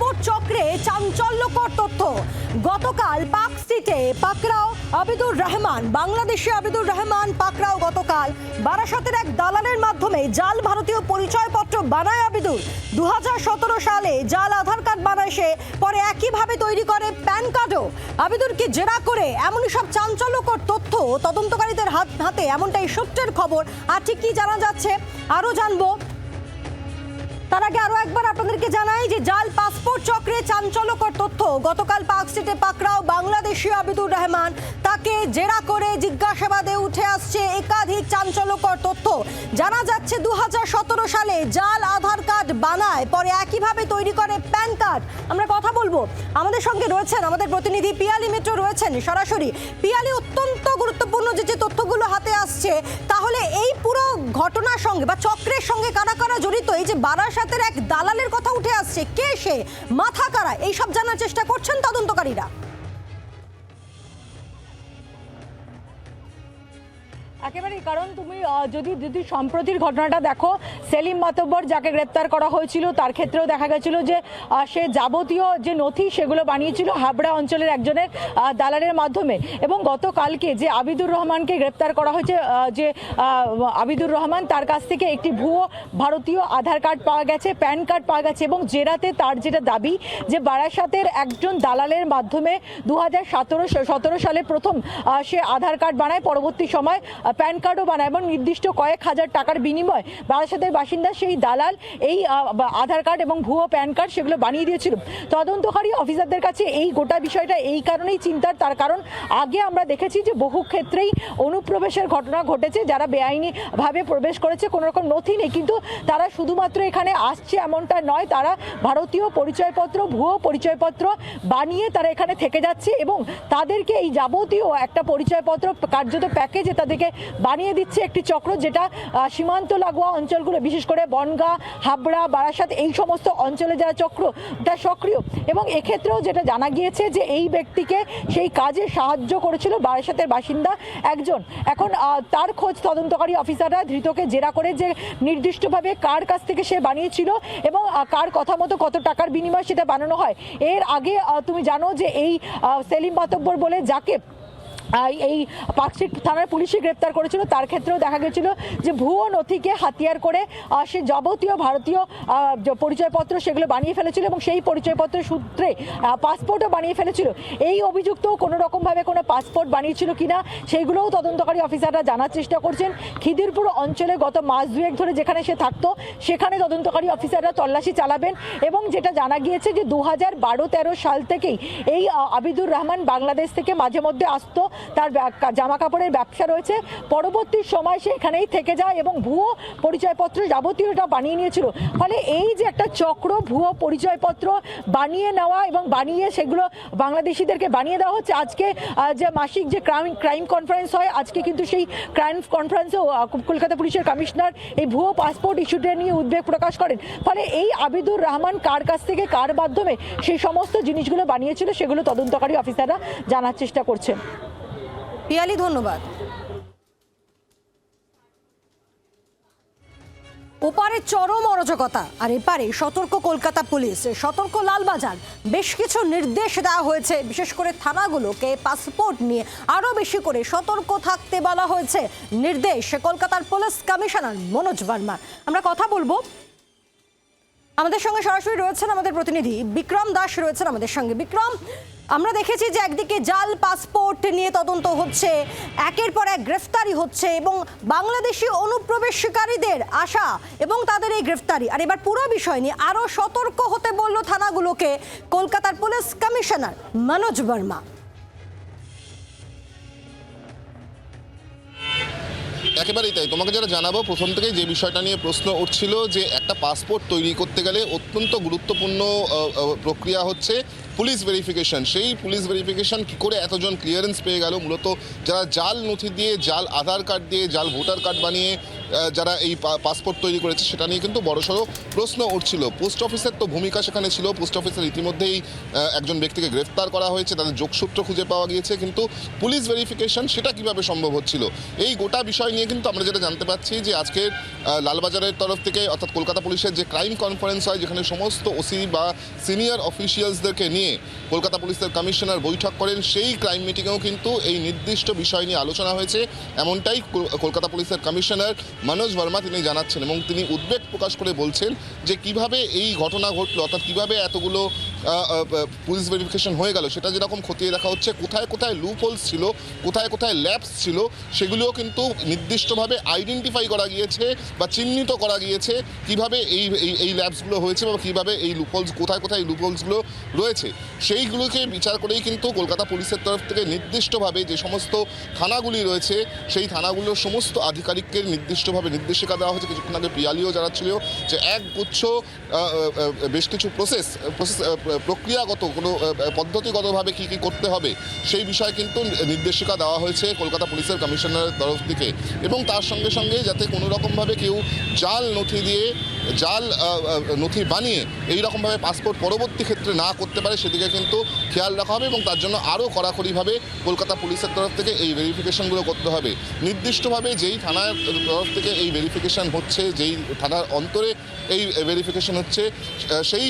Passport চক্রে চাঞ্চল্যকর তথ্য। গতকাল পাক স্ট্রিটে পাকরাও আবিদুর রহমান, বাংলাদেশে আবিদুর রহমান পাকরাও গতকাল বারাসাতের এক দালালের মাধ্যমে জাল ভারতীয় পরিচয়পত্র বানায় আবিদুর। দু হাজার সতেরো সালে জাল আধার কার্ড বানায় সে, পরে একইভাবে তৈরি করে প্যান কার্ডও। আবিদুরকে জেরা করে এমনই সব চাঞ্চল্যকর তথ্য তদন্তকারীদের হাত হাতে, এমনটাই সূত্রের খবর। আর ঠিক কি জানা যাচ্ছে? আরও জানব তার আগে আরও একবার আপনাদেরকে জানাই যে জাল, পাসপোর্ট চক্রে চাঞ্চল্যকর তথ্য। গতকাল পার্ক স্ট্রিটে পাকড়াও বাংলাদেশি আবিদুর রহমান। তাকে জেরা করে জিজ্ঞাসাবাদে উঠে আসছে একাধিক চাঞ্চল্যকর তথ্য। জানা যাচ্ছে দু হাজার সতেরো সালে জাল, আধার কার্ড বানায়, পরে একইভাবে তৈরি করে প্যান কার্ড। আমরা কথা বলব। আমাদের সঙ্গে রয়েছেন আমাদের প্রতিনিধি পিয়ালি মিত্র রয়েছেন সরাসরি। পিয়ালি, অত্যন্ত গুরুত্বপূর্ণ যে যে তথ্যগুলো হাতে আসছে, তাহলে এই পুরো ঘটনার সঙ্গে বা চক্রের সঙ্গে কারা কারা জড়িত? এই যে বারাসাতের এক দালালের কথা উঠে আসছে, কে সে, মাথা কারা? এইসব জানার চেষ্টা করছেন তদন্তকারীরা। একেবারেই, কারণ তুমি যদি যদি সম্প্রতির ঘটনাটা দেখো, সেলিম মাতব্বর যাকে গ্রেপ্তার করা হয়েছিল, তার ক্ষেত্রেও দেখা গেছিল যে সে যাবতীয় যে নথি সেগুলো বানিয়েছিল হাবড়া অঞ্চলের একজনের দালালের মাধ্যমে। এবং গতকালকে যে আবিদুর রহমানকে গ্রেপ্তার করা হয়েছে যে আবিদুর রহমান, তার কাছ থেকে একটি ভুয়ো ভারতীয় আধার কার্ড পাওয়া গেছে, প্যান কার্ড পাওয়া গেছে এবং জেরাতে তার যেটা দাবি যে বারাসাতের একজন দালালের মাধ্যমে দু হাজার সালে প্রথম সে আধার কার্ড বানায়, পরবর্তী সময় প্যান কার্ডও বানায় এবং নির্দিষ্ট কয়েক হাজার টাকার বিনিময় বারাসাতের বাসিন্দা সেই দালাল এই আধার কার্ড এবং ভুয়ো প্যান কার্ড সেগুলো বানিয়ে দিয়েছিল। তদন্তকারী অফিসারদের কাছে এই গোটা বিষয়টা এই কারণেই চিন্তার, তার কারণ আগে আমরা দেখেছি যে বহু ক্ষেত্রেই অনুপ্রবেশের ঘটনা ঘটেছে, যারা বেআইনিভাবে প্রবেশ করেছে কোনো রকম নথি নেই। কিন্তু তারা শুধুমাত্র এখানে আসছে এমনটা নয়, তারা ভারতীয় পরিচয়পত্র, ভুয়ো পরিচয়পত্র বানিয়ে তারা এখানে থেকে যাচ্ছে এবং তাদেরকে এই যাবতীয় একটা পরিচয়পত্র কার্যত প্যাকেজে তাদেরকে বানিয়ে দিচ্ছে একটি চক্র যেটা সীমান্ত লাগোয়া অঞ্চলগুলো, বিশেষ করে বনগাঁ, হাবড়া, বারাসাত, এই সমস্ত অঞ্চলে যারা চক্র তা সক্রিয়। এবং এক্ষেত্রেও যেটা জানা গিয়েছে যে এই ব্যক্তিকে সেই কাজে সাহায্য করেছিল বারাসাতের বাসিন্দা একজন। এখন তার খোঁজ তদন্তকারী অফিসাররা ধৃতকে জেরা করে যে নির্দিষ্টভাবে কার কাছ থেকে সে বানিয়েছিল এবং কার কথা মতো কত টাকার বিনিময়ে সেটা বানানো হয়। এর আগে তুমি জানো যে এই সেলিম মাতব্বর বলে যাকে এই পার্কস্ট্রিট থানার পুলিশই গ্রেপ্তার করেছিল। তার ক্ষেত্রেও দেখা গেছিল যে ভুয়ো নথিকে হাতিয়ার করে সে যাবতীয় ভারতীয় পরিচয়পত্র সেগুলো বানিয়ে ফেলেছিল এবং সেই পরিচয়পত্র সূত্রে পাসপোর্টও বানিয়ে ফেলেছিল। এই অভিযুক্ত কোনো রকমভাবে কোনো পাসপোর্ট বানিয়েছিল কিনা, সেইগুলোও তদন্তকারী অফিসাররা জানার চেষ্টা করছেন। খিদিরপুর অঞ্চলে গত মাস দুয়েক ধরে যেখানে সে থাকতো, সেখানে তদন্তকারী অফিসাররা তল্লাশি চালাবেন এবং যেটা জানা গিয়েছে যে দু হাজার বারো তেরো সাল থেকেই এই আবিদুর রহমান বাংলাদেশ থেকে মাঝে মধ্যে আসতো। তার জামা কাপড়ের ব্যবসা রয়েছে। পরবর্তী সময় সে এখানেই থেকে যায় এবং ভুয়ো পরিচয়পত্র যাবতীয়টা বানিয়ে নিয়েছিল। ফলে এই যে একটা চক্র ভুয়ো পরিচয়পত্র বানিয়ে নেওয়া এবং বানিয়ে সেগুলো বাংলাদেশিদেরকে বানিয়ে দেওয়া হচ্ছে, আজকে যে মাসিক যে ক্রাইম ক্রাইম কনফারেন্স হয়, আজকে কিন্তু সেই ক্রাইম কনফারেন্সেও কলকাতা পুলিশের কমিশনার এই ভুয়ো পাসপোর্ট ইস্যুটা নিয়ে উদ্বেগ প্রকাশ করেন। ফলে এই আবিদুর রহমান কার কাছ থেকে, কার মাধ্যমে সেই সমস্ত জিনিসগুলো বানিয়েছিল, সেগুলো তদন্তকারী অফিসাররা জানার চেষ্টা করছেন। পিয়ালি, ধন্যবাদ। ওপারে চরম অরাজকতা, আর এপারে সতর্ক কলকাতা পুলিশ, সতর্ক লালবাজার। বেশ কিছু নির্দেশ দেওয়া হয়েছে, বিশেষ করে থানাগুলোকে পাসপোর্ট নিয়ে আরও বেশি করে সতর্ক থাকতে বলা হয়েছে। নির্দেশ কলকাতার পুলিশ কমিশনার মনোজ ভার্মার আমরা কথা বলব। আমাদের সঙ্গে সরাসরি রয়েছেন আমাদের প্রতিনিধি বিক্রম দাস, রয়েছেন আমাদের সঙ্গে। বিক্রম আমরা দেখেছি যে একদিকে জাল, পাসপোর্ট নিয়ে তদন্ত হচ্ছে, একের পর এক গ্রেফতারি হচ্ছে এবং বাংলাদেশি অনুপ্রবেশকারীদের আশা এবং তাদের এই গ্রেফতারি। আর এবার পুরো বিষয় নিয়ে আরও সতর্ক হতে বলল থানাগুলোকে কলকাতার পুলিশ কমিশনার মনোজ বর্মা। একেবারেই তাই। তোমাকে যেটা জানাব, প্রথম থেকেই যে বিষয়টা নিয়ে প্রশ্ন উঠছিল যে একটা পাসপোর্ট তৈরি করতে গেলে অত্যন্ত গুরুত্বপূর্ণ প্রক্রিয়া হচ্ছে। পুলিশ ভেরিফিকেশন সেই পুলিশ ভেরিফিকেশন কী করে এতজন ক্লিয়ারেন্স পেয়ে গেল? মূলত যারা জাল নথি দিয়ে, জাল আধার কার্ড দিয়ে, জাল ভোটার কার্ড বানিয়ে যারা এই পাসপোর্ট তৈরি করেছে, সেটা নিয়ে কিন্তু বড়সড় প্রশ্ন উঠছিল। পোস্ট অফিসের তো ভূমিকা সেখানে ছিল। পোস্ট অফিসের ইতিমধ্যেই একজন ব্যক্তিকে গ্রেফতার করা হয়েছে, তাদের যোগসূত্র খুঁজে পাওয়া গিয়েছে, কিন্তু পুলিশ ভেরিফিকেশন সেটা কীভাবে সম্ভব হচ্ছিল? এই গোটা বিষয় নিয়ে কিন্তু আমরা যেটা জানতে পারছি যে আজকে লালবাজারের তরফ থেকে, অর্থাৎ কলকাতা পুলিশের যে ক্রাইম কনফারেন্স হয়, যেখানে সমস্ত ওসি বা সিনিয়র অফিসিয়ালসদেরকে নিয়ে কলকাতা পুলিশের কমিশনার বৈঠক করেন, সেই ক্রাইম মিটিংয়েও কিন্তু এই নির্দিষ্ট বিষয় নিয়ে আলোচনা হয়েছে। এমনটাই কলকাতা পুলিশের কমিশনার মনোজ বর্মা তিনি জানাচ্ছেন এবং তিনি উদ্বেগ প্রকাশ করে বলছেন যে কীভাবে এই ঘটনা ঘটলো, অর্থাৎ কীভাবে এতগুলো পুলিশ ভেরিফিকেশন হয়ে গেল, সেটা যেরকম খতিয়ে দেখা হচ্ছে, কোথায় কোথায় লুপ হোলস ছিল, কোথায় কোথায় ল্যাবস ছিল, সেগুলোও কিন্তু নির্দিষ্টভাবে আইডেন্টিফাই করা গিয়েছে বা চিহ্নিত করা গিয়েছে কীভাবে এই এই ল্যাবসগুলো হয়েছে বা কীভাবে এই লুপহোলস কোথায় কোথায় লুপহোলসগুলো রয়েছে। সেইগুলোকে বিচার করেই কিন্তু কলকাতা পুলিশের তরফ থেকে নির্দিষ্টভাবে যে সমস্ত থানাগুলি রয়েছে, সেই থানাগুলোর সমস্ত আধিকারিককে নির্দিষ্টভাবে নির্দেশিকা দেওয়া হয়েছে। কিছুক্ষণ আগে পিয়ালিও জানাচ্ছিল ছিল যে এক গুচ্ছ বেশ কিছু প্রসেস প্রসেস প্রক্রিয়াগত কোনো পদ্ধতিগতভাবে কী কী করতে হবে, সেই বিষয়ে কিন্তু নির্দেশিকা দেওয়া হয়েছে কলকাতা পুলিশের কমিশনারের তরফ থেকে। এবং তার সঙ্গে সঙ্গে যাতে কোনো রকমভাবে কেউ জাল নথি দিয়ে জাল নথি বানিয়ে এই রকমভাবে পাসপোর্ট পরবর্তী ক্ষেত্রে না করতে পারে, সেদিকে কিন্তু খেয়াল রাখা হবে এবং তার জন্য আরও কড়াকড়িভাবে কলকাতা পুলিশের তরফ থেকে এই ভেরিফিকেশনগুলো করতে হবে। নির্দিষ্টভাবে যেই থানার তরফ থেকে এই ভেরিফিকেশন হচ্ছে, যেই থানার অন্তরে এই ভেরিফিকেশন হচ্ছে সেই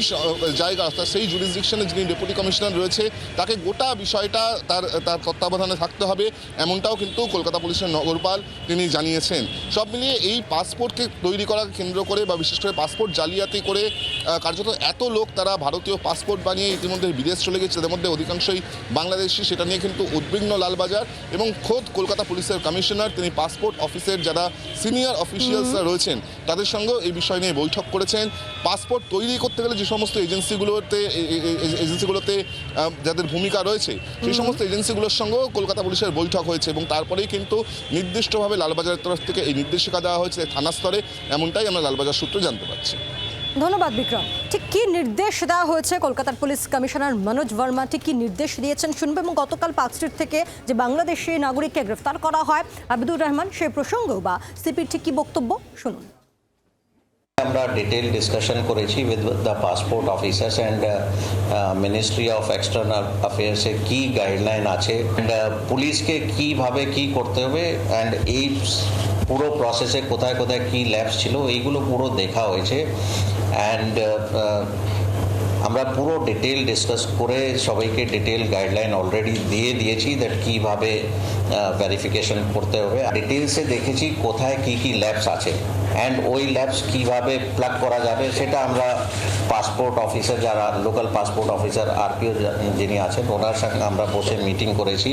জায়গা, অর্থাৎ সেই জুরিসডিকশনে যিনি ডেপুটি কমিশনার রয়েছে, তাকে গোটা বিষয়টা তার তার তত্ত্বাবধানে থাকতে হবে, এমনটাও কিন্তু কলকাতা পুলিশের নগরপাল তিনি জানিয়েছেন। সব মিলিয়ে এই পাসপোর্টকে তৈরি করাকে কেন্দ্র করে বা বিশেষ করে পাসপোর্ট জালিয়াতি করে কার্যত এত লোক তারা ভারতীয় পাসপোর্ট বানিয়ে ইতিমধ্যে বিদেশ চলে গেছে। তাদের মধ্যে অধিকাংশই বাংলাদেশি। সেটা নিয়ে কিন্তু উদ্বিগ্ন লালবাজার এবং খোদ কলকাতা পুলিশের কমিশনার তিনি পাসপোর্ট অফিসের যারা সিনিয়র অফিসিয়ালসরা রয়েছেন তাদের সঙ্গেও এই বিষয় নিয়ে বৈঠক করেছেন। পাসপোর্ট তৈরি করতে গেলে যে সমস্ত এজেন্সিগুলোতে এজেন্সিগুলোতে যাদের ভূমিকা রয়েছে সেই সমস্ত এজেন্সিগুলোর সঙ্গেও কলকাতা পুলিশের বৈঠক হয়েছে এবং তারপরেই কিন্তু নির্দিষ্টভাবে লালবাজারের তরফ থেকে এই নির্দেশিকা দেওয়া হয়েছে থানা স্তরে এমনটাই আমরা লালবাজার সূত্রে জানতে পারছি ধন্যবাদ বিক্রম। ঠিক কি নির্দেশ দেওয়া হয়েছে কলকাতার পুলিশ কমিশনার মনোজ বর্মা? ঠিক কি নির্দেশ দিয়েছেন শুনবে এবং গতকাল পার্ক স্ট্রিট থেকে যে বাংলাদেশি নাগরিককে গ্রেফতার করা হয় আবিদুর রহমান সেই প্রসঙ্গ বা সিপির ঠিক কি বক্তব্য? শুনুন। আমরা ডিটেল ডিসকাশন করেছি with the passport officers and ministry of external অ্যাফেয়ার্সের কি গাইডলাইন আছে অ্যান্ড পুলিশকে কীভাবে কি করতে হবে অ্যান্ড এই পুরো প্রসেসে কোথায় কোথায় কি ল্যাবস ছিল, এইগুলো পুরো দেখা হয়েছে। অ্যান্ড আমরা পুরো ডিটেল ডিসকাস করে সবাইকে ডিটেল গাইডলাইন অলরেডি দিয়ে দিয়েছি দ্যাট কীভাবে ভেরিফিকেশন করতে হবে। ডিটেলসে দেখেছি কোথায় কি কি ল্যাবস আছে। অ্যান্ড ওই ল্যাবস কীভাবে প্লাগ করা যাবে সেটা আমরা পাসপোর্ট অফিসার যারা লোকাল পাসপোর্ট অফিসার আরপিও যিনি আছেন, ওনার সঙ্গে আমরা বসে মিটিং করেছি।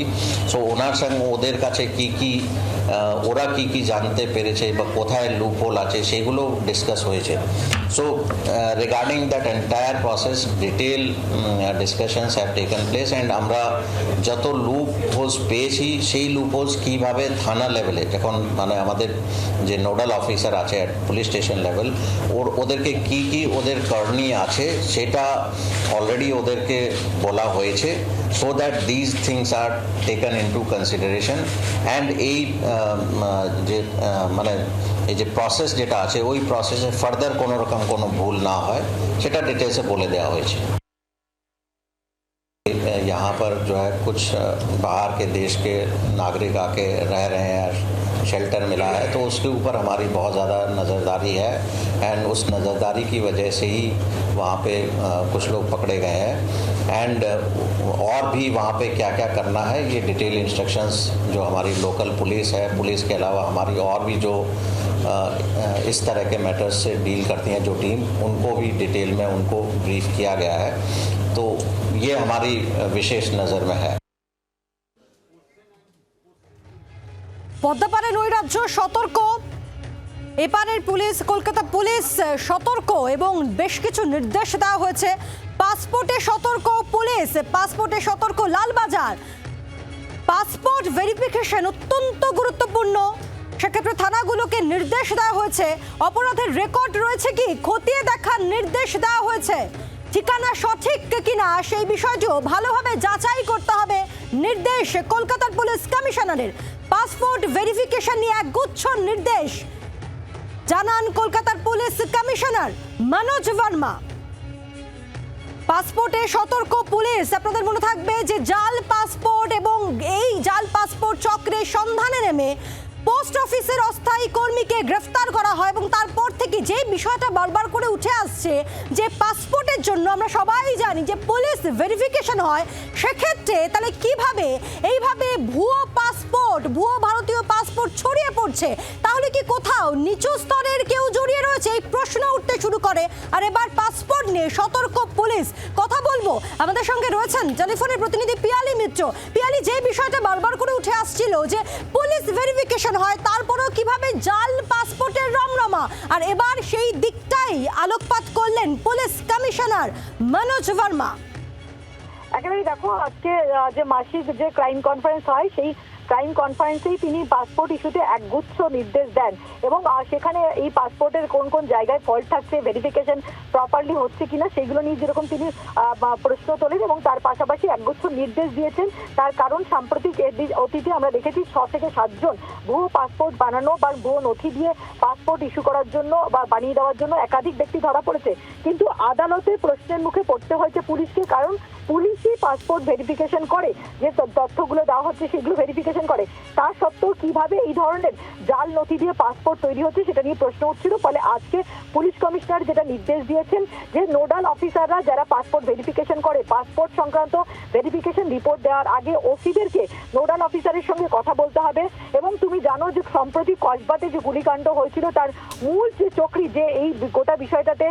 সো ওনার সঙ্গে ওদের কাছে কি কি ওরা কি কি জানতে পেরেছে বা কোথায় লুপহোল আছে সেগুলো ডিসকাস হয়েছে। So regarding that entire process detail discussions have taken place and আমরা যত লুপ হোলস পেয়েছি, সেই লুপ হোলস কীভাবে থানা লেভেলে যখন মানে আমাদের যে নোডাল অফিসার আছে পুলিশ স্টেশন লেভেল ওর, ওদেরকে কি কি ওদের করণীয় আছে, সেটা অলরেডি ওদেরকে বলা হয়েছে so that these things are taken into consideration and এই আহ, উম, আহ, যে আহ, মানে এই যে প্রসেস যেটা আছে ওই প্রসেসে ফার্দার কোনো রকম কোনো ভুল না হয় সেটা ডিটেলসে বলে দেওয়া হয়েছে यहाँ पर जो है कुछ बाहर के देश के नागरिक आके रह रहे हैं शेल्टर मिला है तो उसके ऊपर हमारी बहुत ज़्यादा नज़रदारी है। एंड उस नज़रदारी की वजह से ही वहाँ पे कुछ लोग पकड़े गए हैं। एंड और भी वहाँ पे क्या क्या करना है, ये डिटेल इंस्ट्रक्शंस जो हमारी लोकल पुलिस है पुलिस के अलावा हमारी और भी जो इस तरह के मैटर्स से डील करती हैं जो टीम उनको भी डिटेल में, उनको ब्रीफ किया गया है। तो ये हमारी विशेष नज़र में है। পদ্মাপাড়ে নৈরাজ্য সতর্ক। এপারের পুলিশ, কলকাতা পুলিশ সতর্ক এবং বেশ কিছু নির্দেশ দেওয়া হয়েছে। পাসপোর্টে সতর্ক পুলিশ, পাসপোর্টে সতর্ক লালবাজার। পাসপোর্ট ভেরিফিকেশন অত্যন্ত গুরুত্বপূর্ণ। সেক্ষেত্রে থানাগুলোকে নির্দেশ দেওয়া হয়েছে। অপরাধের রেকর্ড রয়েছে কি? খতিয়ে দেখার নির্দেশ দেওয়া হয়েছে। ঠিকানা সঠিক কিনা? সেই বিষয়টিও ভালোভাবে যাচাই করতে হবে। নির্দেশ, কলকাতার পুলিশ কমিশনারের পাসপোর্ট ভেরিফিকেশন নিয়ে এক গুচ্ছ নির্দেশ। জানান কলকাতার পুলিশ কমিশনার মনোজ ভার্মা পাসপোর্টে সতর্ক পুলিশ। আপনাদের মনে থাকবে যে জাল পাসপোর্ট এবং এই জাল পাসপোর্ট চক্রের সন্ধানে নেমে পোস্ট অফিসের অস্থায়ী কর্মীকে গ্রেফতার যে বিষয়টা বারবার করে উঠে আসছে যে পাসপোর্টের জন্য আমরা সবাই জানি যে পুলিশ ভেরিফিকেশন হয়, সেক্ষেত্রে তাহলে কীভাবে, এইভাবে ভুয়ো পাসপোর্ট ভুয়ো ভারতীয় পাসপোর্ট ছড়িয়ে পড়ছে। তাহলে কি কোথাও নিচু স্তরের কেউ জড়িয়ে রয়েছে? এই প্রশ্ন উঠতে শুরু করে। আর এবার পাসপোর্ট নিয়ে সতর্ক পুলিশ। কথা বলব। আমাদের সঙ্গে রয়েছেন টেলিফোনের প্রতিনিধি পিয়ালি মিত্র। পিয়ালি, যে বিষয়টা বারবার করে উঠে আসছিল যে পুলিশ ভেরিফিকেশন হয়, তারপরেও কীভাবে জাল পাসপোর্টের রমরমা? আর এবার সেই দিকটাই আলোকপাত করলেন পুলিশ কমিশনার মনোজ ভার্মা। একেবারেই দেখো, আজকে যে মাসিক যে ক্রাইম কনফারেন্স হয়, সেই ক্রাইম কনফারেন্সেই তিনি পাসপোর্ট ইস্যুতে একগুচ্ছ নির্দেশ দেন। এবং সেখানে এই পাসপোর্টের কোন কোন জায়গায় ফল্ট থাকছে ভেরিফিকেশন প্রপারলি হচ্ছে কিনা, সেগুলো নিয়ে যেরকম তিনি প্রশ্ন তোলেন এবং তার পাশাপাশি একগুচ্ছ নির্দেশ দিয়েছেন। তার কারণ সাম্প্রতিক অতীতে আমরা দেখেছি ছ থেকে সাতজন ভুয়ো পাসপোর্ট বানানো বা ভুয়ো নথি দিয়ে পাসপোর্ট ইস্যু করার জন্য বা বানিয়ে দেওয়ার জন্য একাধিক ব্যক্তি ধরা পড়েছে। কিন্তু আদালতে প্রশ্নের মুখে পড়তে হয়েছে পুলিশকে, কারণ পুলিশই পাসপোর্ট ভেরিফিকেশন করে যে তথ্যগুলো দেওয়া হচ্ছে সেগুলো ভেরিফিকেশন করে। তা সত্ত্বেও কীভাবে এই ধরনের জাল নথি দিয়ে পাসপোর্ট তৈরি হচ্ছে সেটা নিয়ে প্রশ্ন উঠছিল। ফলে আজকে পুলিশ কমিশনার যেটা নির্দেশ দিয়েছেন যে নোডাল অফিসাররা যারা পাসপোর্ট ভেরিফিকেশন করে পাসপোর্ট সংক্রান্ত ভেরিফিকেশন রিপোর্ট দেওয়ার আগে ওসিদেরকে নোডাল অফিসারের সঙ্গে কথা বলতে হবে। এবং তুমি জানো যে সম্প্রতি কসবাতে যে গুলিকাণ্ড হয়েছিল, তার মূল যে চক্রী যে এই গোটা বিষয়টাতে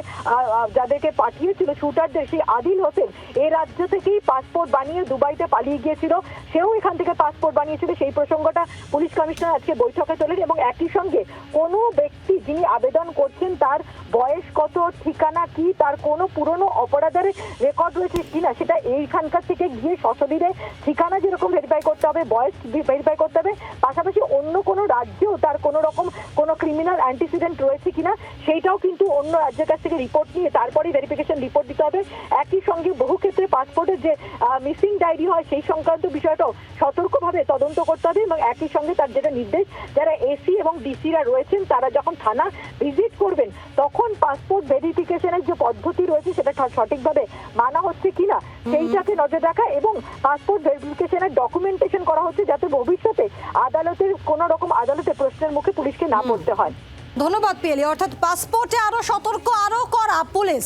যাদেরকে পাঠিয়েছিল, শুটারদের, সেই আদিল হোসেন এই রাজ্য থেকেই পাসপোর্ট বানিয়ে দুবাইতে পালিয়ে গিয়েছিল। সেও এখান থেকে পাসপোর্ট বানিয়েছিল। সেই প্রসঙ্গটা পুলিশ কমিশনার আজকে বৈঠকে তোলেন এবং একই সঙ্গে কোনো ব্যক্তি যিনি আবেদন করছেন তার বয়স কত, ঠিকানা কি, তার কোনো পুরনো অপরাধের রেকর্ড রয়েছে কিনা সেটা এইখানকার থেকে গিয়ে সশরীরে ঠিকানা যেরকম ভেরিফাই করতে হবে, বয়স ভেরিফাই করতে হবে, পাশাপাশি অন্য কোনো রাজ্যেও তার কোনো রকম কোনো ক্রিমিনাল অ্যান্টিসিডেন্ট রয়েছে কিনা সেইটাও কিন্তু অন্য রাজ্যের কাছ থেকে রিপোর্ট নিয়ে তারপরেই ভেরিফিকেশন রিপোর্ট দিতে হবে। একই সঙ্গে বহু ক্ষেত্রে পাসপোর্টের যে মিসিং ডায়েরি হয় সেই সংক্রান্ত বিষয়টাও সতর্কভাবে তদন্ত করতে হবে এবং একই সঙ্গে তার যেটা নির্দেশ যারা এসি এবং ডিসিরা রয়েছেন তারা যখন থানা ভিজিট করবেন তখন পাসপোর্ট ভেরিফিকেশনের যে পদ্ধতি রয়েছে সেটা সঠিকভাবে মানা হচ্ছে কিনা সেইটাকে নজর রাখা এবং পাসপোর্ট ভেরিফিকেশনের ডকুমেন্টেশন করা হচ্ছে যাতে ভবিষ্যতে আদালতের কোনো রকম আদালতে প্রশ্নের মুখে পুলিশকে না পড়তে হয়। ধন্যবাদ পিয়ালি। অর্থাৎ পাসপোর্টে আরও সতর্ক আরও করা পুলিশ।